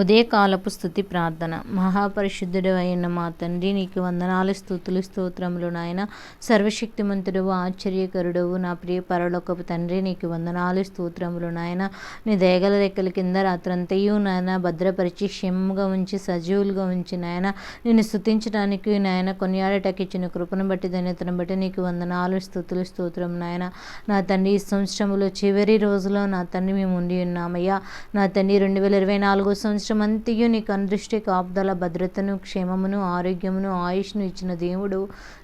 ఉదయకాలపు స్థుతి ప్రార్థన. మహాపరిశుద్ధుడు అయిన మా తండ్రి నీకు వందనాలు స్థుతులు స్తోత్రములు నాయన. సర్వశక్తిమంతుడవు ఆశ్చర్యకరుడవు నా ప్రియ పరలోకపు తండ్రి నీకు వందనాలు స్తోత్రములు నాయన. నీ దేగల రెక్కల కింద రాత్రంతయు నాయన భద్రపరిచి క్షేమంగా ఉంచి సజీవులుగా ఉంచి నాయన. నిన్ను స్థుతించడానికి నాయన కొనియాడటకి ఇచ్చిన కృపను బట్టి ధన్యతను బట్టి నీకు వందనాలు స్థుతులు స్తోత్రం నాయన. నా తండ్రి ఈ సంవత్సరంలో చివరి రోజులో నా తండ్రి మేము ఉండి ఉన్నామయ్యా. నా తండ్రి రెండు వేల ఇరవై నాలుగో సంవత్సరం సంవత్సరమంతయు నీకు అందృష్టి కాపుదల భద్రతను క్షేమమును ఆరోగ్యమును ఆయుష్ను ఇచ్చిన దేవుడు.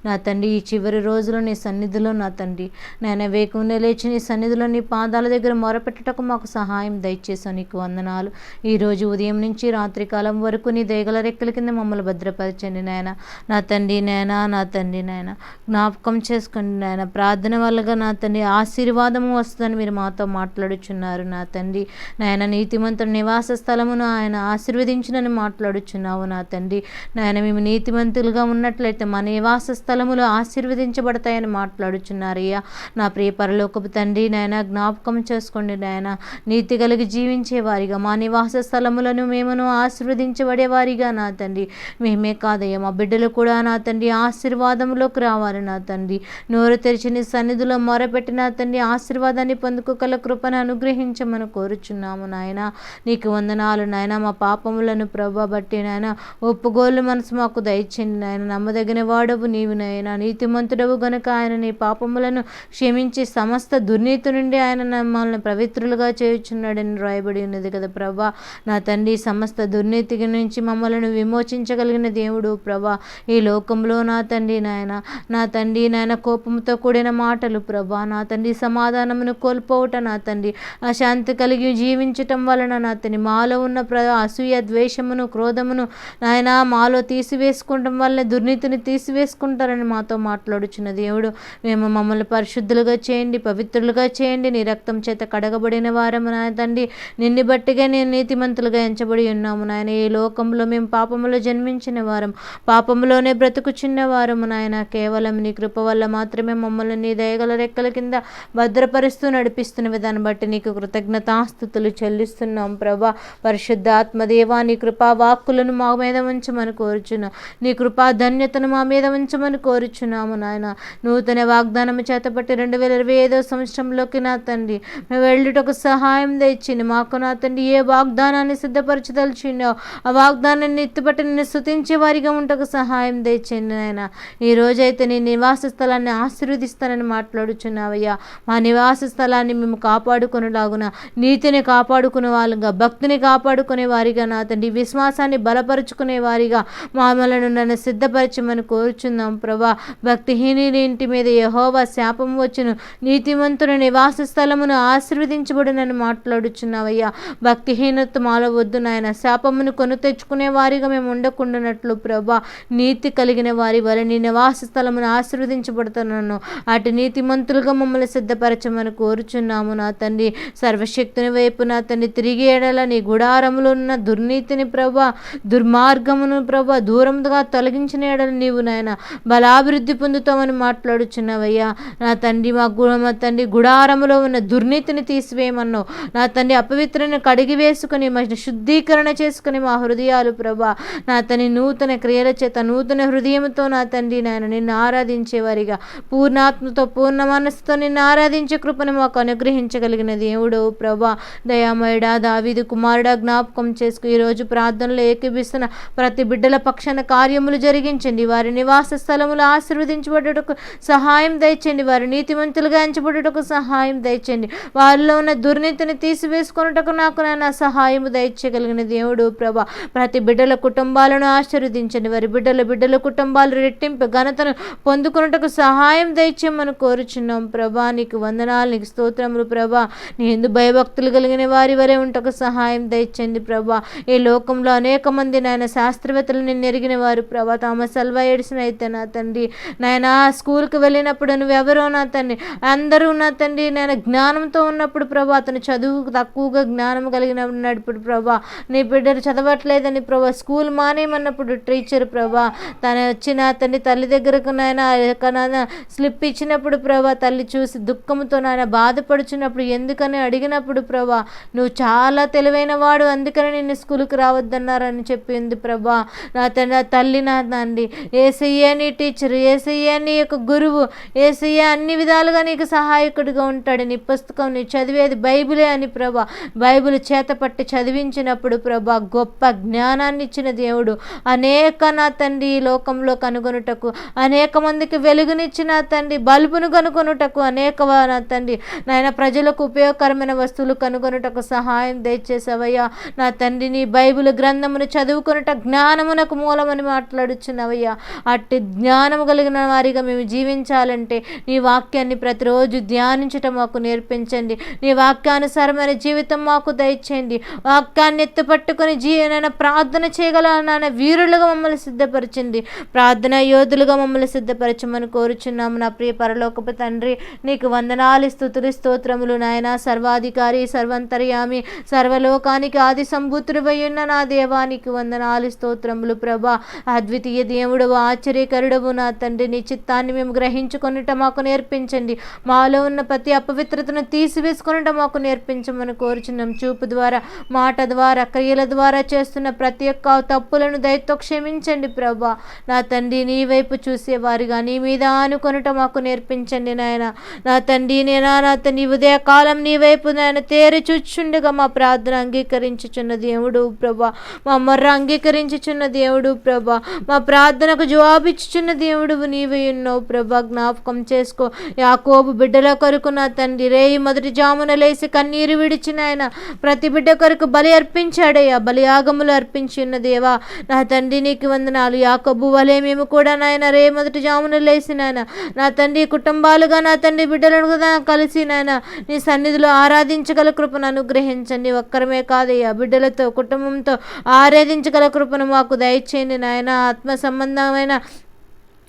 నా తండ్రి ఈ చివరి రోజులో నీ సన్నిధిలో నా తండ్రి. నేను వేకుండా లేచి నీ సన్నిధిలో నీ పాదాల దగ్గర మొరపెట్టుటకు మాకు సహాయం దయచేసాను నీకు వందనాలు. ఈరోజు ఉదయం నుంచి రాత్రికాలం వరకు నీ దేగల రెక్కల కింద మమ్మల్ని భద్రపరచండి నాయన. నా తండ్రి నాయన నా తండ్రి నాయన. జ్ఞాపకం చేసుకోండి నాయన. ప్రార్థన వల్లగా నా తండ్రి ఆశీర్వాదము వస్తుందని మీరు మాతో మాట్లాడుచున్నారు నా తండ్రి. నాయన నీతిమంతుడు నివాస స్థలమును ఆయన ఆశీర్వదించునని మాట్లాడుచున్నావు నా తండ్రి. నాయన మేము నీతిమంతులుగా ఉన్నట్లయితే మా నివాస స్థలములు ఆశీర్వదించబడతాయని మాట్లాడుచున్నారయ్యా నా ప్రియ పరలోకపు తండ్రి నాయన జ్ఞాపకం చేసుకోండి నాయన. నీతి కలిగి జీవించే వారిగా మా నివాస స్థలములను మేమును ఆశీర్వదించబడేవారిగా నా తండ్రి. మేమే కాదయ్యా మా బిడ్డలు కూడా నా తండ్రి ఆశీర్వాదంలోకి రావాలి నా తండ్రి. నోరు తెరిచిన సన్నిధిలో మొరపెట్టి నా తండ్రి ఆశీర్వాదాన్ని పొందుకోగల కృపను అనుగ్రహించమని కోరుచున్నాము నాయన. నీకు వందనాలు నాయన. మా పాపములను ప్రభా బట్టి నాయన ఒప్పుగోలు మనసు మాకు దయచండి నాయన. నమ్మదగిన వాడవు నీవు నాయన. నీతిమంతుడవు గనుక ఆయన నీ పాపములను క్షమించి సమస్త దుర్నీతి నుండి ఆయన మమ్మల్ని పవిత్రులుగా చేయుచున్నాడని రాయబడి ఉన్నది కదా ప్రభా. నా తండ్రి సమస్త దుర్నీతి నుంచి మమ్మల్ని విమోచించగలిగిన దేవుడు ప్రభా. ఈ లోకంలో నా తండ్రి నాయన నా తండ్రి నాయన కోపంతో కూడిన మాటలు ప్రభా. నా తండ్రి సమాధానమును కోల్పోవట నా తండ్రి. అశాంతి కలిగి జీవించటం వలన నా తండ్రి మాలో ఉన్న ప్ర అసూయ ద్వేషమును క్రోధమును నాయన మాలో తీసివేసుకుంటాం వల్ల దుర్నీతిని తీసివేసుకుంటారని మాతో మాట్లాడుచున్న దేవుడు మేము మమ్మల్ని పరిశుద్ధులుగా చేయండి పవిత్రులుగా చేయండి. నీ రక్తం చేత కడగబడిన వారము నా తండ్రి. నిన్ను బట్టిగా నేను నీతిమంతులుగా ఎంచబడి ఉన్నాము నాయన. ఈ లోకంలో మేము పాపములో జన్మించిన వారం పాపంలోనే బ్రతుకుచున్న వారము నాయన. కేవలం నీ కృప వల్ల మాత్రమే మమ్మల్ని నీ దయగల రెక్కల కింద భద్రపరుస్తూ నడిపిస్తున్న విధానం బట్టి నీకు కృతజ్ఞతాస్థుతులు చెల్లిస్తున్నాం ప్రభా. పరిశుద్ధ పరిశుద్ధాత్మదేవా నీ కృపా వాక్కులను మా మీద ఉంచమని కోరుచున్నాం. నీ కృపా ధన్యతను మా మీద ఉంచమని కోరుచున్నాము నాయన. నూతన వాగ్దానం చేతపట్టి రెండు వేల ఇరవై ఐదో సంవత్సరంలోకి నా తండ్రి మేము వెళ్ళుటకు సహాయం తెచ్చింది మాకు నా తండ్రి ఏ వాగ్దానాన్ని సిద్ధపరచదలిచిండో ఆ వాగ్దానాన్ని ఎత్తుపట్టి నిన్ను స్థుతించే వారిగా ఉంటకు సహాయం తెచ్చింది నాయన. ఈ రోజైతే నీ నివాస స్థలాన్ని ఆశీర్వదిస్తానని మాట్లాడుచున్నావయ్యా. మా నివాస స్థలాన్ని మేము కాపాడుకునేలాగున నీతిని కాపాడుకునే వాళ్ళుగా భక్తిని కాపాడుకునే వారిగా నా తండ్రి. విశ్వాసాన్ని బలపరుచుకునే వారిగా మామలను నన్ను సిద్ధపరచమని కోరుచున్నాం ప్రభా. భక్తిహీనుని ఇంటి మీద యహోవా శాపం వచ్చును. నీతిమంతుని నివాస స్థలమును ఆశీర్వదించబడునని మాట్లాడుచున్నావయ్యా. భక్తిహీనత మాల వద్దు నాయన. శాపమును కొను తెచ్చుకునే వారిగా మేము ఉండకుండానట్లు ప్రభా. నీతి కలిగిన వారి వల్ల నీ నివాస స్థలమును ఆశీర్వదించబడుతున్నాను. అటు నీతిమంతులుగా మమ్మల్ని సిద్ధపరచమని కోరుచున్నాము నా తండ్రి. సర్వశక్తుని వైపు నా తండ్రి తిరిగి ఏడల నీ గుడారములు ఉన్న దుర్నీతిని ప్రభా దుర్మార్గమును ప్రభా దూరంగా తొలగించిన నీవు నాయన బలాభివృద్ధి పొందుతామని మాట్లాడుచున్నావయ్యా. నా తండ్రి మా గు మా తండ్రి గుడారములో ఉన్న దుర్నీతిని తీసివేయమన్నావు. నా తండ్రి అపవిత్రను కడిగి వేసుకుని మా శుద్ధీకరణ చేసుకుని మా హృదయాలు ప్రభా నా తండ్రి నూతన క్రియల చేత నూతన హృదయంతో నా తండ్రి నాయన నిన్ను ఆరాధించేవారిగా. పూర్ణాత్మతో పూర్ణ మనసుతో నిన్ను ఆరాధించే కృపను మాకు అనుగ్రహించగలిగిన దేవుడు ప్రభా. దయామయుడా దావీదు కుమారుడా జ్ఞాపకం చేసుకు ఈరోజు ప్రార్థనలో ఏకీభిస్తున్న ప్రతి బిడ్డల పక్షాన కార్యములు జరిగించండి. వారి నివాస స్థలములు ఆశీర్వదించబడుటకు సహాయం దయచండి. వారి నీతివంతులుగా ఎంచబడుటకు సహాయం దయచండి. వారిలో ఉన్న దుర్నీతిని తీసివేసుకొనుటకు నాకు నాన్న సహాయం దయచేయగలిగిన దేవుడు ప్రభా ప్రతి బిడ్డల కుటుంబాలను ఆశీర్వదించండి. వారి బిడ్డల బిడ్డల కుటుంబాలు రెట్టింపు ఘనతను పొందుకొనుటకు సహాయం దయచేయమని కోరుచున్నాం ప్రభా. నీకు వందనాలు నీకు స్తోత్రములు ప్రభా. నీ ఎందు భయభక్తులు కలిగిన వారి వరే ఉంటకు సహాయం దయచండి ప్రభా. ఈ లోకంలో అనేక మంది నాయన శాస్త్రవేత్తలు నిన్ను ఎరిగిన వారు ప్రభా. థామస్ అల్వా ఏడిసిన అయితే నా తండ్రి. నాయన స్కూల్కి వెళ్ళినప్పుడు నువ్వెవరో నా తండ్రి. అందరూ నా తండ్రి. నేను జ్ఞానంతో ఉన్నప్పుడు ప్రభా అతను చదువు తక్కువగా జ్ఞానం కలిగిన ఉన్నప్పుడు ప్రభా. నీ బిడ్డలు చదవట్లేదని ప్రభా స్కూల్ మానేయమన్నప్పుడు టీచర్ ప్రభా తను వచ్చిన తండ్రి తల్లి దగ్గరకు నాయన స్లిప్ ఇచ్చినప్పుడు ప్రభా తల్లి చూసి దుఃఖంతో నాయన బాధపడుచున్నప్పుడు ఎందుకని అడిగినప్పుడు ప్రభా నువ్వు చాలా తెలివైన వాడు అందుకని అందుకని నిన్ను స్కూల్కి రావద్దన్నారని చెప్పింది ప్రభా. నా తండ్రి తల్లి నా తండ్రి. ఏసయ్య నీ టీచర్ ఏసయ్య నీ యొక్క గురువు. ఏసయ్య అన్ని విధాలుగా నీకు సహాయకుడిగా ఉంటాడు. నీ పుస్తకం నీ చదివేది బైబిలే అని ప్రభా. బైబిల్ చేతపట్టి చదివించినప్పుడు ప్రభా గొప్ప జ్ఞానాన్ని ఇచ్చిన దేవుడు. అనేక నా తండ్రి ఈ లోకంలో కనుగొనుటకు అనేక మందికి వెలుగునిచ్చిన తండ్రి బల్బును కనుగొనుటకు అనేక నా తండ్రి. నాయన ప్రజలకు ఉపయోగకరమైన వస్తువులు కనుగొనుటకు సహాయం దయచేసావయ్యా నా తండ్రి నీ బైబిల్ గ్రంథమును చదువుకొనుట జ్ఞానమునకు మూలమని మాట్లాడుచున్నవయ్యా. అట్టి జ్ఞానము కలిగిన వారిగా మేము జీవించాలంటే నీ వాక్యాన్ని ప్రతిరోజు ధ్యానించటం మాకు నేర్పించండి. నీ వాక్యానుసారమైన జీవితం మాకు దయచేయండి. వాక్యాన్ని ఎత్తుపట్టుకుని జీవన ప్రార్థన చేయగల నాన్న వీరులుగా మమ్మల్ని సిద్ధపరచండి. ప్రార్థన యోధులుగా మమ్మల్ని సిద్ధపరచమని కోరుచున్నాము. నా ప్రియ పరలోకపు తండ్రి నీకు వందనాలు స్థుతులు స్తోత్రములు నాయన. సర్వాధికారి సర్వంతర్యామి సర్వలోకానికి ఆది సంభూతుడు నా దేవానికి వందనాలు స్తోత్రములు ప్రభా. అద్వితీయ దేవుడవు ఆశ్చర్యకరుడవు నా తండ్రి. నీ చిత్తాన్ని మేము గ్రహించుకొనుట మాకు నేర్పించండి. మాలో ఉన్న ప్రతి అపవిత్రతను తీసివేసుకొనుట మాకు నేర్పించమని కోరుచున్నాం. చూపు ద్వారా మాట ద్వారా క్రియల ద్వారా చేస్తున్న ప్రతి ఒక్క తప్పులను దయతో క్షమించండి ప్రభా. నా తండ్రి నీ వైపు చూసేవారిగా నీ మీద ఆనుకొనుట మాకు నేర్పించండి నాయన. నా తండ్రి నేనా నా తండ్రి ఉదయ కాలం నీ వైపు నాయన తేరి చూచుండగా మా ప్రార్థన అంగీకరించుచున్న దేవుడు ప్రభా. మా మర్ర అంగీకరించుచున్న దేవుడు ప్రభా. మా ప్రార్థనకు జవాబిచ్చుచున్న దేవుడు నీవే ఉన్నావు ప్రభా. జ్ఞాపకం చేసుకో. యాకోబు బిడ్డల కొరకు నా తండ్రి రేయి మొదటి జామున లేసి కన్నీరు విడిచిన ఆయన ప్రతి బిడ్డ కొరకు బలి అర్పించాడయ్యా. బలియాగములు అర్పించిన దేవా నా తండ్రి నీకు వందనాలు. యాకోబు వలే మేము కూడా నాయన రే మొదటి జామున లేసి నాయన నా తండ్రి కుటుంబాలుగా నా తండ్రి బిడ్డలను కూడా కలిసి నాయన నీ సన్నిధిలో ఆరాధించగల కృపను అనుగ్రహించండి. ఒక్కరమే కాదయ్యా బిడ్డలతో కుటుంబంతో ఆరాధించగల కృపను మాకు దయచేయండి నాయన. ఆత్మ సంబంధమైన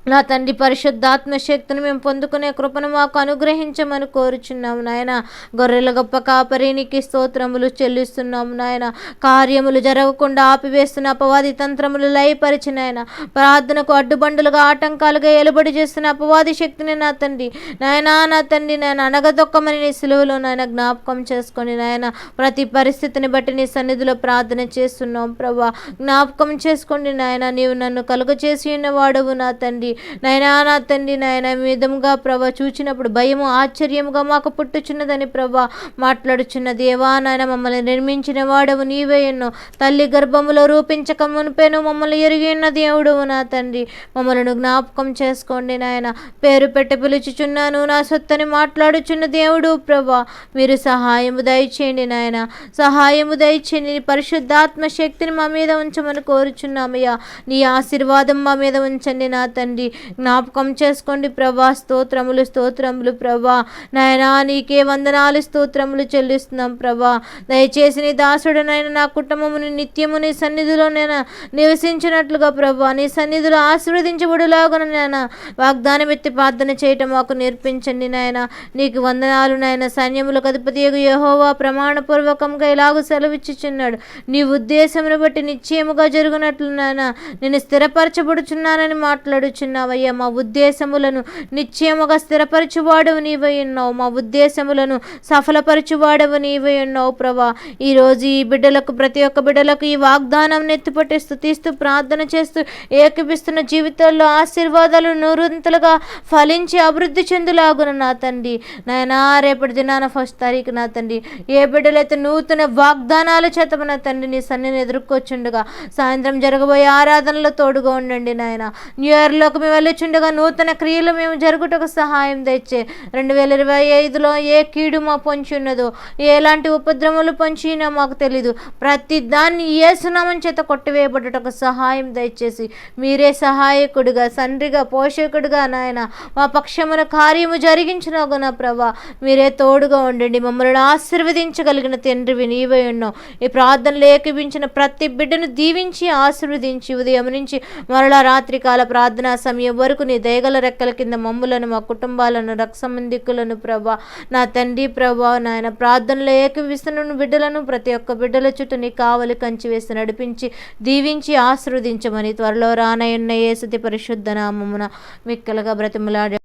నా తండ్రి పరిశుద్ధాత్మ శక్తిని మేము పొందుకునే కృపను మాకు అనుగ్రహించమని కోరుచున్నాము నాయన. గొర్రెల గొప్ప కాపరినికి స్తోత్రములు చెల్లిస్తున్నాము నాయన. కార్యములు జరగకుండా ఆపివేస్తున్న అపవాది తంత్రములు లయపరిచిన నాయన. ప్రార్థనకు అడ్డుబండులుగా ఆటంకాలుగా ఎలుబడి చేస్తున్న అపవాది శక్తిని నా తండ్రి నాయనా నా తండ్రి నేను అనగదొక్కమని నీ సులువులో నాయన జ్ఞాపకం చేసుకొని నాయన ప్రతి పరిస్థితిని బట్టి నీ సన్నిధిలో ప్రార్థన చేస్తున్నాం ప్రభా. జ్ఞాపకం చేసుకోండి నాయన నీవు నన్ను కలుగ చేసి ఉన్నవాడవు నా తండ్రి. నాయనా నా తండ్రి నాయన విధముగా ప్రభ చూచినప్పుడు భయము ఆశ్చర్యముగా మాకు పుట్టుచున్నదని ప్రభ మాట్లాడుచున్న దేవా నాయన మమ్మల్ని నిర్మించిన వాడవు నీవే ఎన్నో. తల్లి గర్భములో రూపించక మునిపేను మమ్మల్ని ఎరిగి ఉన్న దేవుడు నా తండ్రి. మమ్మల్ని జ్ఞాపకం చేసుకోండి నాయన పేరు పెట్టి పిలుచుచున్నాను నా సొత్తని మాట్లాడుచున్న దేవుడు ప్రభా. మీరు సహాయము దయచేయండి నాయన సహాయము దయచేయండి. పరిశుద్ధాత్మ శక్తిని మా మీద ఉంచమని కోరుచున్నామయ్యా. నీ ఆశీర్వాదం మా మీద ఉంచండి నా తండ్రి. జ్ఞాపకం చేసుకోండి ప్రభా. స్తోత్రములు స్తోత్రములు ప్రభా. నాయనా నీకే వందనాలు స్తోత్రములు చెల్లిస్తున్నాం ప్రభా. దయచేసి నీ దాసుడు నాయన నా కుటుంబముని నిత్యము నీ సన్నిధిలో నేను నివసించినట్లుగా ప్రభా. నీ సన్నిధిలో ఆశీర్వదించబడులాగున నాయన వాగ్దానం ఎత్తి ప్రార్థన చేయటం మాకు నేర్పించండి నాయన. నీకు వందనాలు నాయన. సైన్యములకు అధిపతి యహోవా ప్రమాణపూర్వకంగా ఎలాగో సెలవిచ్చుచున్నాడు. నీ ఉద్దేశమును బట్టి నిశ్చయముగా జరుగునట్లు నాయన. నేను స్థిరపరచబడుచున్నానని ఉన్నావయ్యా మా ఉద్దేశములను నిశ్చయముగా స్థిరపరచువాడవు నీవై ఉన్నావు. మా ఉద్దేశములను సఫలపరచువాడవు నీవై ఉన్నావు ప్రభా. ఈరోజు ఈ బిడ్డలకు ప్రతి ఒక్క బిడ్డలకు ఈ వాగ్దానం నెత్తిపట్టి స్థుతిస్తూ ప్రార్థన చేస్తూ ఏకపిస్తున్న జీవితాల్లో ఆశీర్వాదాలు నూరంతలుగా ఫలించి అభివృద్ధి చెందులాగున నా తండ్రి. నాయనా రేపటి దినాన ఫస్ట్ తారీఖు నా తండ్రి. ఏ బిడ్డలైతే నూతన వాగ్దానాల చేత నా తండ్రి నీ సన్నిని ఎదుర్కొచ్చుండగా సాయంత్రం జరగబోయే ఆరాధనలో తోడుగా ఉండండి నాయన. న్యూ ఇయర్లోకి మేము వెళ్ళొచ్చుండగా నూతన క్రియలు మేము జరుగుటకు సహాయం తెచ్చే. రెండు వేల ఇరవై ఐదులో ఏ కీడు మా పొంచి ఉన్నదో ఎలాంటి ఉపద్రవములు పొంచినా మాకు తెలీదు. ప్రతి దాన్ని ఏ సునామం చేత కొట్టివేయబడుటకు సహాయం దయచేసి మీరే సహాయకుడిగా తండ్రిగా పోషకుడిగా నాయన మా పక్షమున కార్యము జరిగించిన గుణ ప్రభా మీరే తోడుగా ఉండండి మమ్మల్ని ఆశీర్వదించగలిగిన తండ్రివి నీవై ఉన్నావు. ఈ ప్రార్థనలు ఏకీపించిన ప్రతి బిడ్డను దీవించి ఆశీర్వదించి ఉదయం నుంచి మరలా రాత్రికాల ప్రార్థనా సమయం వరకు నీ దయగల రెక్కల కింద మమ్ములను మా కుటుంబాలను రక్సంబంధికులను ప్రభా. నా తండ్రి ప్రభా నాయన ప్రార్థనలో ఏకవిస్తున్న బిడ్డలను ప్రతి ఒక్క బిడ్డల చుట్టూ నీ కావలి కంచి వేసి నడిపించి దీవించి ఆశీర్వదించమని త్వరలో రానయున్న యేసుతి పరిశుద్ధ నామమున మిక్కలుగా బ్రతిమలాడి